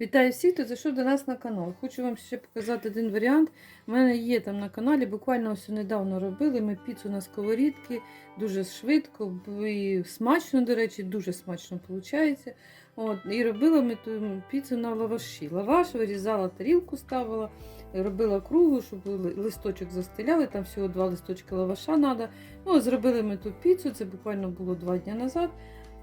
Вітаю всіх, хто зайшов до нас на канал. Хочу вам ще показати один варіант. У мене є там на каналі, буквально ось недавно робили. Ми піцу на сковорідки, дуже швидко і смачно, до речі, дуже смачно виходить. От, і робила ми ту піцу на лаваші. Лаваш вирізала, тарілку ставила, робила кругу, щоб листочок застеляли, там всього два листочки лаваша треба. Ну, зробили ми ту піцу, це буквально було два дні назад.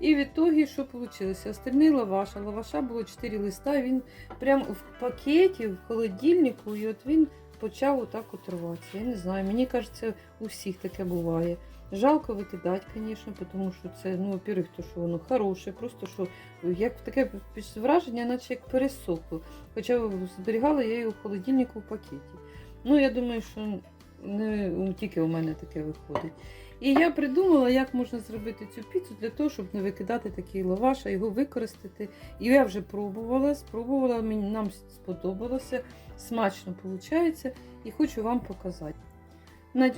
І в ітогі, що вийшло? Остальний лаваш, а лаваша було 4 листа, він прямо в пакеті, в холодильнику, і от він почав отак от рватися. Я не знаю, мені кажеться, у всіх таке буває. Жалко викидати, звісно, тому що це, ну, во-первых, то, що воно хороше, просто що як таке враження, наче як пересохло. Хоча зберігала я його в холодильнику в пакеті. Ну, я думаю, що не тільки у мене таке виходить. І я придумала, як можна зробити цю піцу для того, щоб не викидати такий лаваш, а його використати. І я вже пробувала, спробувала, мені нам сподобалося, смачно виходить, і хочу вам показати.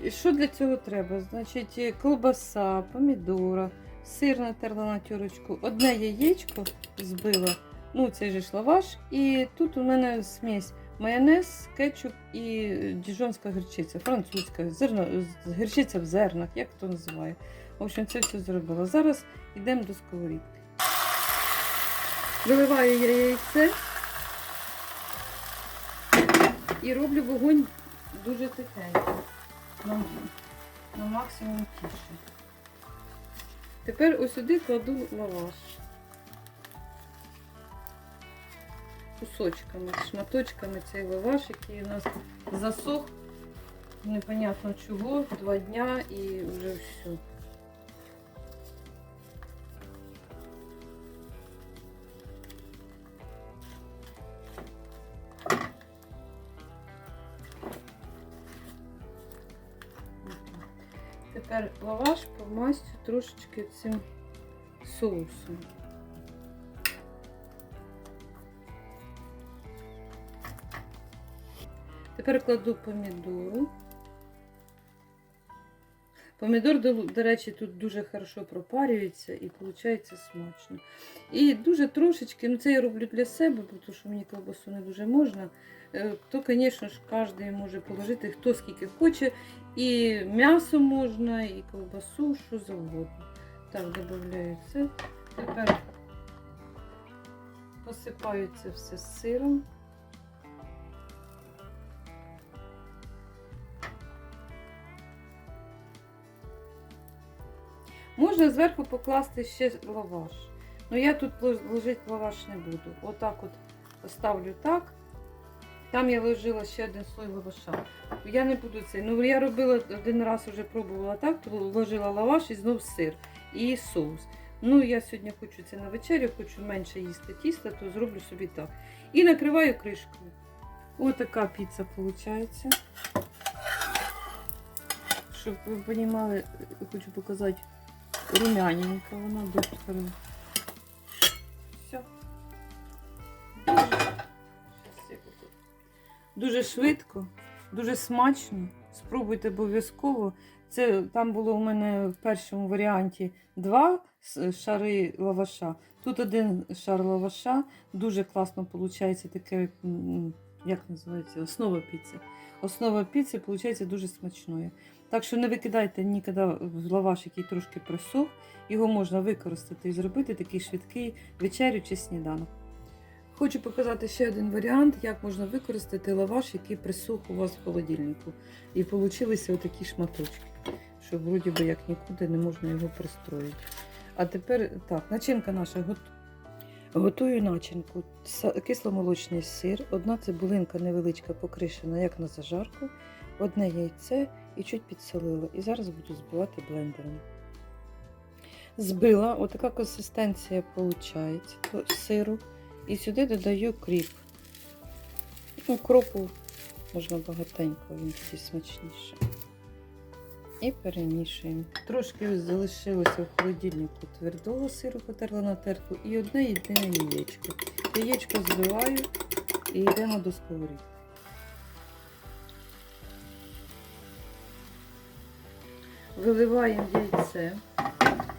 Що для цього треба? Значить, колбаса, помідора, сир натерла на тюрочку, одне яєчко збила, ну цей же ж лаваш, і тут у мене смесь майонез, кетчуп і діжонська гірчиця, французька, зерно, гірчиця в зернах, як хто називає. В общем, це все зробила. Зараз йдемо до сковорідки. Виливаю я яйце і роблю вогонь дуже тихенько. На, на максимум тише. Тепер ось сюди кладу лаваш. Кусочками, шматочками цей лаваш, який у нас засох. Непонятно чого, два дня і вже все. Тепер лаваш помастю трошечки цим соусом. Тепер кладу помідору. Помідор, до, речі, тут дуже хорошо пропарюється і виходить смачно. І дуже трошечки, ну це я роблю для себе, тому що мені колбасу не дуже можна. Е, То, звісно ж, кожен може положити хто скільки хоче. І м'ясо можна, і колбасу, що завгодно. Так, додаю це. Тепер посипаю це все сиром. Можна зверху покласти ще лаваш. Ну я тут ложити лаваш не буду. Отак от поставлю так. Там я ложила ще один слой лаваша. Я не буду це. Ну я робила один раз вже пробувала так, то вложила лаваш і знов сир і соус. Ну, я сьогодні хочу це на вечерю, хочу менше їсти тіста, то зроблю собі так. І накриваю кришкою. Ось така піца виходить. Щоб ви розуміли, хочу показати румяненька вона хороша. Все. Дуже швидко, дуже смачно. Спробуйте обов'язково. Це там було у мене в першому варіанті два шари лаваша. Тут один шар лаваша. Дуже класно виходить таке, як називається, основа піци. Основа піци виходить дуже смачною. Так що не викидайте ніколи лаваш, який трошки просох. Його можна використати і зробити такий швидкий вечерю чи сніданок. Хочу показати ще один варіант, як можна використати лаваш, який присох у вас в холодильнику. І получилися отакі шматочки, що вроді би як нікуди не можна його пристроїти. А тепер так, начинка наша готова. Готую начинку. Кисломолочний сир, одна цибулинка невеличка покришена, як на зажарку, одне яйце і чуть підсолила. І зараз буду збивати блендером. Збила, отака консистенція виходить сиру. І сюди додаю кріп. Ну, кропу можна багатенько, він тоді смачніше. І перемішуємо. Трошки залишилося в холодильнику твердого сиру, потерла на терку, і одне єдине яєчко. Яєчко збиваю і йдемо до сковорідки. Виливаємо яйце.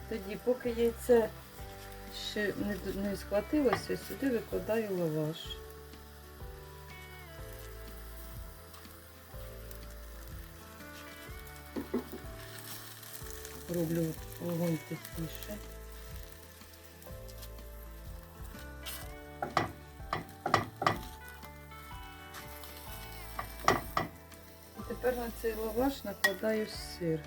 Тоді, поки яйце ще не схватилося, сюди викладаю лаваш. Роблю вогонь тихіше. І тепер на цей лаваш накладаю сир.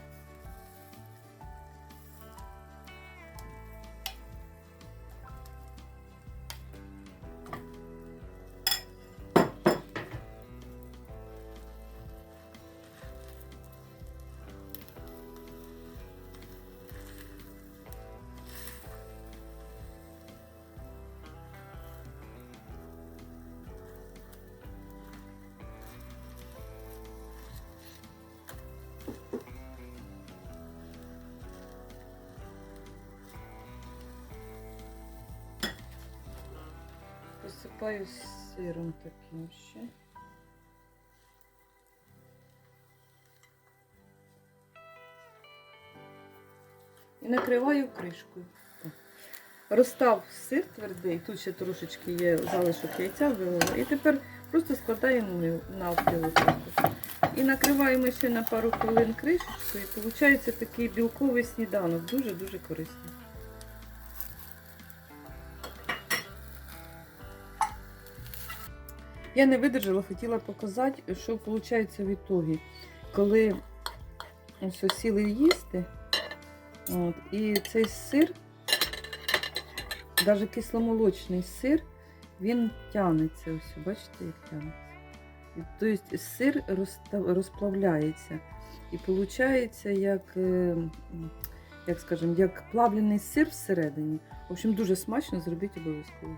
Посипаю сиром таким ще. І накриваю кришкою. Розстав сир твердий, тут ще трошечки є залишок яйця вилила. І тепер просто складаємо навпіл. І накриваємо ще на пару хвилин кришечкою. І виходить такий білковий сніданок. Дуже-дуже корисний. Я не видержала, хотіла показати, що виходить в ітогі. Коли ось сіли їсти, от, і цей сир, навіть кисломолочний сир, він тягнеться. Ось, бачите, як тягнеться. Тобто сир розплавляється. І виходить, як, е, як скажемо, як плавлений сир всередині. В общем, дуже смачно, зробіть обов'язково.